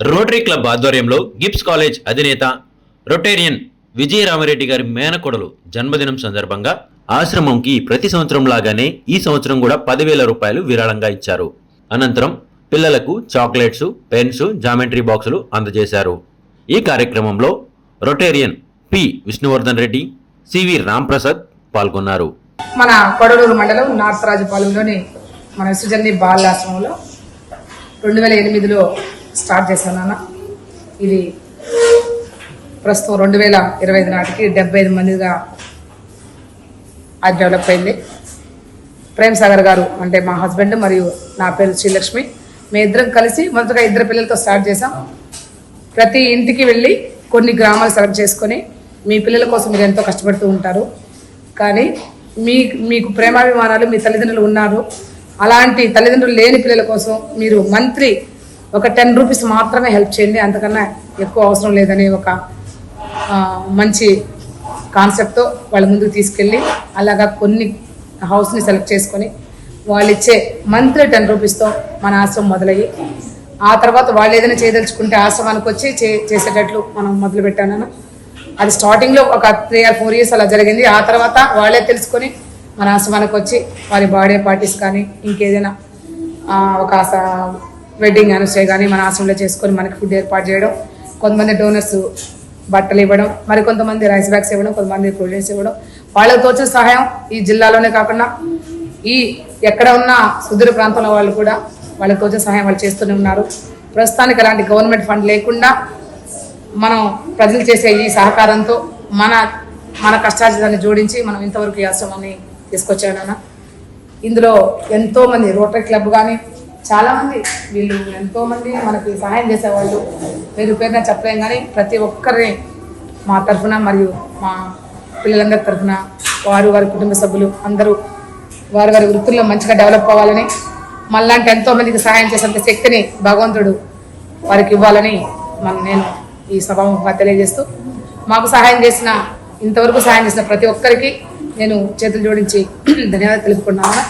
Rotary club ఆధ్వర్యంలో Gibbs college అధినేత Rotarian Vijayaramareddy గారి మేనకొడలు జన్మదినం సందర్భంగా ఆశ్రమంకి ప్రతి సంవత్సరం లాగానే ఈ సంవత్సరం కూడా పదివేల రూపాయలు విరాళంగా ఇచ్చారు. అనంతరం పిల్లలకు చాక్లెట్స్ పెన్స్ జామెట్రీ బాక్సులు అందజేశారు. ఈ కార్యక్రమంలో Rotarian P Vishnuvardhan Reddy CV Ramprasad పాల్గొన్నారు. మన కొడలూరు మండలం నార్త్ మన సుజన్ని బాలాశ్రమంలో రెండు వేల ఎనిమిదిలో స్టార్ట్ చేశాను నాన్న. ఇది ప్రస్తుతం రెండు వేల ఇరవై ఐదు నాటికి డెబ్బై ఐదు మందిగా అది డెవలప్ అయింది. ప్రేమ్ సాగర్ గారు అంటే మా హస్బెండ్ మరియు నా పేరు శ్రీలక్ష్మి. మేము ఇద్దరం కలిసి మొదటగా ఇద్దరు పిల్లలతో స్టార్ట్ చేసాం ప్రతి ఇంటికి వెళ్ళి కొన్ని గ్రామాలు సెలెక్ట్ చేసుకొని మీ పిల్లల కోసం మీరు ఎంతో కష్టపడుతూ ఉంటారు. కానీ మీ మీకు ప్రేమాభిమానాలు మీ తల్లిదండ్రులు ఉన్నారు. అలాంటి తల్లిదండ్రులు లేని పిల్లల కోసం మీరు మంత్లీ ఒక టెన్ రూపీస్ మాత్రమే హెల్ప్ చేయండి. అంతకన్నా ఎక్కువ అవసరం లేదని ఒక మంచి కాన్సెప్ట్తో వాళ్ళ ముందుకు తీసుకెళ్ళి అలాగా కొన్ని హౌస్ని సెలెక్ట్ చేసుకొని వాళ్ళు ఇచ్చే మంత్లీ టెన్ రూపీస్తో మన ఆశ్రమం మొదలయ్యి ఆ తర్వాత వాళ్ళు ఏదైనా చేయదలుచుకుంటే ఆశ్రమానికి వచ్చి చే చేసేటట్లు మనం మొదలు పెట్టాను అది స్టార్టింగ్లో ఒక త్రీ ఆర్ ఫోర్ ఇయర్స్ అలా జరిగింది. ఆ తర్వాత వాళ్ళే తెలుసుకొని మన ఆశ్రమానికి వచ్చి వారి బాడీ పార్టీస్ కానీ ఇంకేదైనా ఒక వెడ్డింగ్ యానివర్సరీ కానీ మన ఆశ్రమంలో చేసుకొని మనకి ఫుడ్ ఏర్పాటు చేయడం కొంతమంది డోనర్స్ బట్టలు ఇవ్వడం మరి కొంతమంది రైస్ బ్యాగ్స్ ఇవ్వడం కొంతమంది ప్రొడ్యూస్ ఇవ్వడం. వాళ్ళకి తోచిన సహాయం ఈ జిల్లాలోనే కాకుండా ఈ ఎక్కడ ఉన్న సుదూర ప్రాంతంలో వాళ్ళు కూడా వాళ్ళకి తోచిన సహాయం వాళ్ళు చేస్తూనే ఉన్నారు. ప్రస్తుతానికి అలాంటి గవర్నమెంట్ ఫండ్ లేకుండా మనం ప్రజలు చేసే ఈ సహకారంతో మన మన కష్టార్జితాన్ని జోడించి మనం ఇంతవరకు ఈ ఆశ్రమాన్ని తీసుకొచ్చానన్న ఇందులో ఎంతోమంది రోటరీ క్లబ్ కానీ చాలామంది వీళ్ళు ఎంతోమంది మనకి సహాయం చేసేవాళ్ళు. పేరు పేరున చెప్పలేం కానీ ప్రతి ఒక్కరిని మా తరఫున మరియు మా పిల్లలందరి తరఫున వారు వారి కుటుంబ సభ్యులు అందరూ వారి వారి వృత్తుల్లో మంచిగా డెవలప్ అవ్వాలని మళ్ళాంటి ఎంతోమందికి సహాయం చేసేంత శక్తిని భగవంతుడు వారికి ఇవ్వాలని మన నేను ఈ సభాముఖంగా తెలియజేస్తూ మాకు సహాయం చేసిన ఇంతవరకు సహాయం చేసిన ప్రతి ఒక్కరికి నేను చేతులు జోడించి ధన్యవాదాలు తెలుపుకున్నాను